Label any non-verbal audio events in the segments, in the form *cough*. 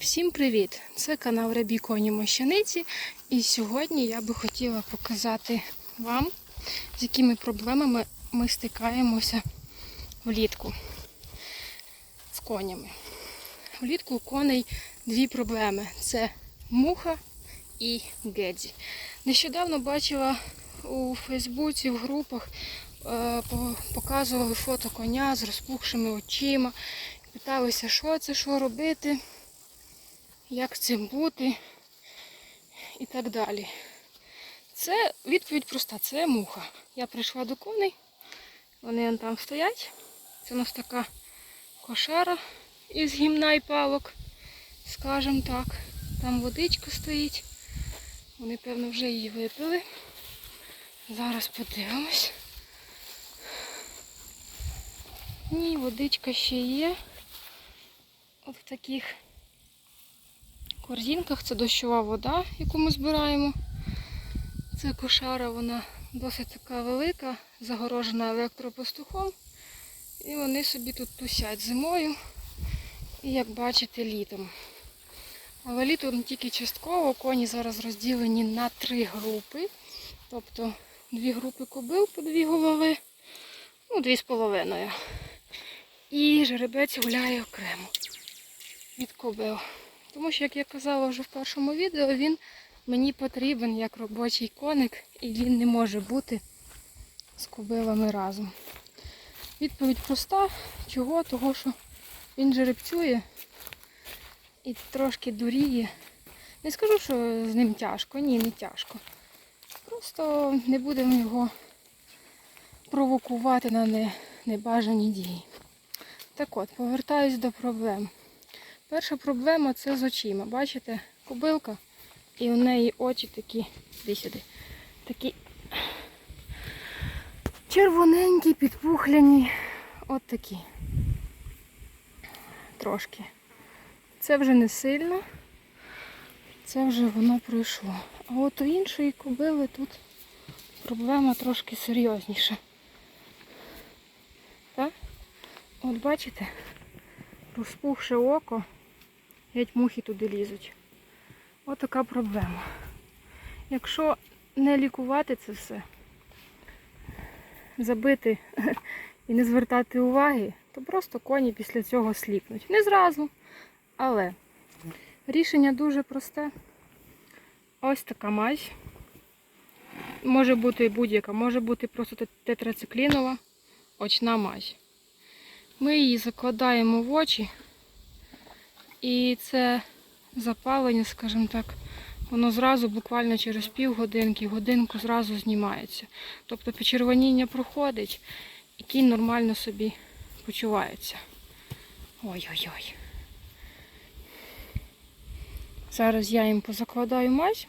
Всім привіт! Це канал Рябі Коні Мощаниці. І сьогодні я би хотіла показати вам, з якими проблемами ми стикаємося влітку з конями. Влітку у коней дві проблеми: це муха і гедзі. Нещодавно бачила у Фейсбуці, в групах е, показували фото коня з розпухшими очима. Питалися, що це, що робити як цим бути і так далі. Це відповідь проста, це муха. Я прийшла до коней, вони там стоять. Це у нас така кошара із гімна і палок, скажімо так. Там водичка стоїть. Вони, певно, вже її випили. Зараз подивимось. Ні, водичка ще є. От в таких корзинках це дощова вода, яку ми збираємо. Це кошара, вона досить така велика, загорожена електропастухом. І вони собі тут тусять зимою і, як бачите, літом. Але літом тільки частково коні зараз розділені на три групи. Тобто дві групи кобил по дві голови, ну, дві з половиною. І жеребець гуляє окремо від кобил. Тому що, як я казала вже в першому відео, він мені потрібен як робочий коник, і він не може бути з кобилами разом. Відповідь проста. Чого? Того, що він жеребцює і трошки дуріє. Не скажу, що з ним тяжко, ні, не тяжко. Просто не будемо його провокувати на небажані дії. Так от, повертаюсь до проблем. Перша проблема це з очима. Бачите, кобилка, і у неї очі такі, сюди, такі червоненькі, підпухляні, от такі. Трошки. Це вже не сильно, це вже воно пройшло. А от у іншої кобили тут проблема трошки серйозніша. Так? От бачите? розпухше око, геть мухи туди лізуть. Ось така проблема. Якщо не лікувати це все, забити *laughs* і не звертати уваги, то просто коні після цього сліпнуть. Не зразу, але рішення дуже просте. Ось така мазь. Може бути будь-яка, може бути просто тетрациклінова очна мазь. Ми її закладаємо в очі, і це запалення, скажімо так, воно зразу буквально через півгодинки, годинку зразу знімається. Тобто почервоніння проходить і кінь нормально собі почувається. Ой-ой-ой. Зараз я їм позакладаю мазь,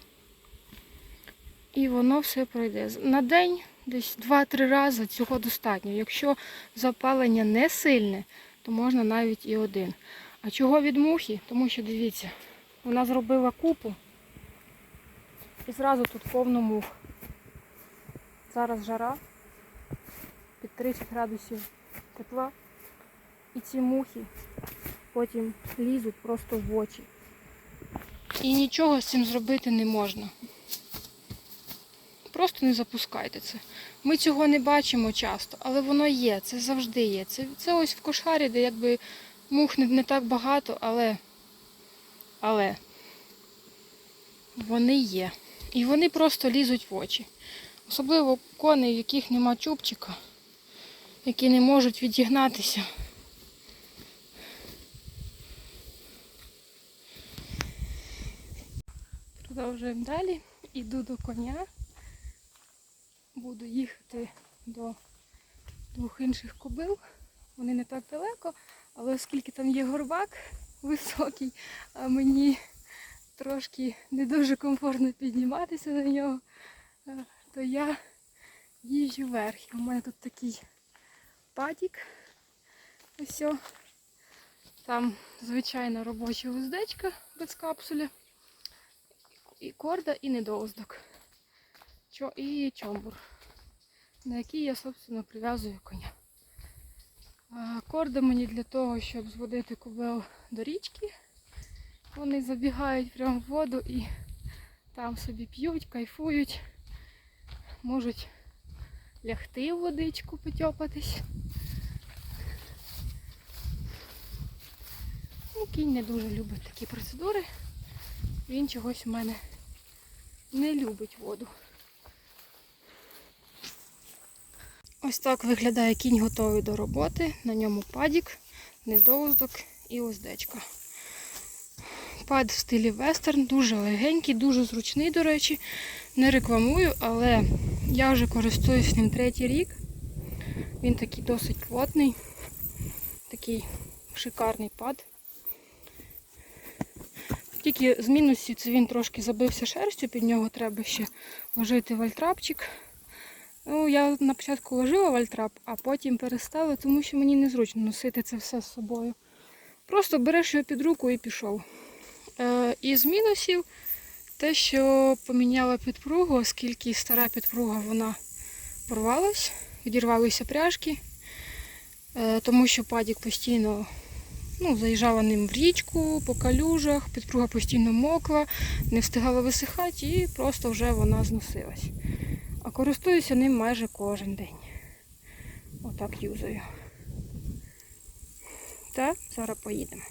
і воно все пройде. На день десь 2-3 рази цього достатньо. Якщо запалення не сильне, то можна навіть і один. А чого від мухи? Тому що дивіться, вона зробила купу і зразу тут повно мух. Зараз жара під 30 градусів тепла. І ці мухи потім лізуть просто в очі. І нічого з цим зробити не можна. Просто не запускайте це. Ми цього не бачимо часто, але воно є, це завжди є. Це, це ось в кошарі, де якби мух не, так багато, але, але вони є. І вони просто лізуть в очі. Особливо коней, в яких нема чубчика, які не можуть відігнатися. Продовжуємо далі. Іду до коня буду їхати до двох інших кобил. Вони не так далеко, але оскільки там є горбак високий, а мені трошки не дуже комфортно підніматися на нього, е, то я їжджу вверх. У мене тут такий патік. Ось. Там звичайна робоча уздечка без капсуля. І корда, і недоуздок. І чомбур, на який я, собственно, прив'язую коня. А, Корда мені для того, щоб зводити кобил до річки Вони забігають прямо в воду і там собі п'ють, кайфують, можуть лягти в водичку, потьопатись. Ну, кінь не дуже любить такі процедури. Він чогось у мене не любить воду. Ось так виглядає кінь готовий до роботи. На ньому падік, гнездовоздок і уздечка. Пад в стилі вестерн, дуже легенький, дуже зручний, до речі. Не рекламую, але я вже користуюсь ним третій рік. Він такий досить плотний, такий шикарний пад. Тільки з мінусів це він трошки забився шерстю, під нього треба ще ложити вальтрапчик. Ну, я на початку ложила вальтрап, а потім перестала, тому що мені незручно носити це все з собою. Просто береш його під руку і пішов. Е, із мінусів те, що поміняла підпругу, оскільки стара підпруга вона порвалась, відірвалися пряжки, е, тому що падік постійно ну, заїжджала ним в річку, по калюжах, підпруга постійно мокла, не встигала висихати і просто вже вона зносилась. А користуюся ним майже кожен день. Отак юзаю. Та зараз поїдемо.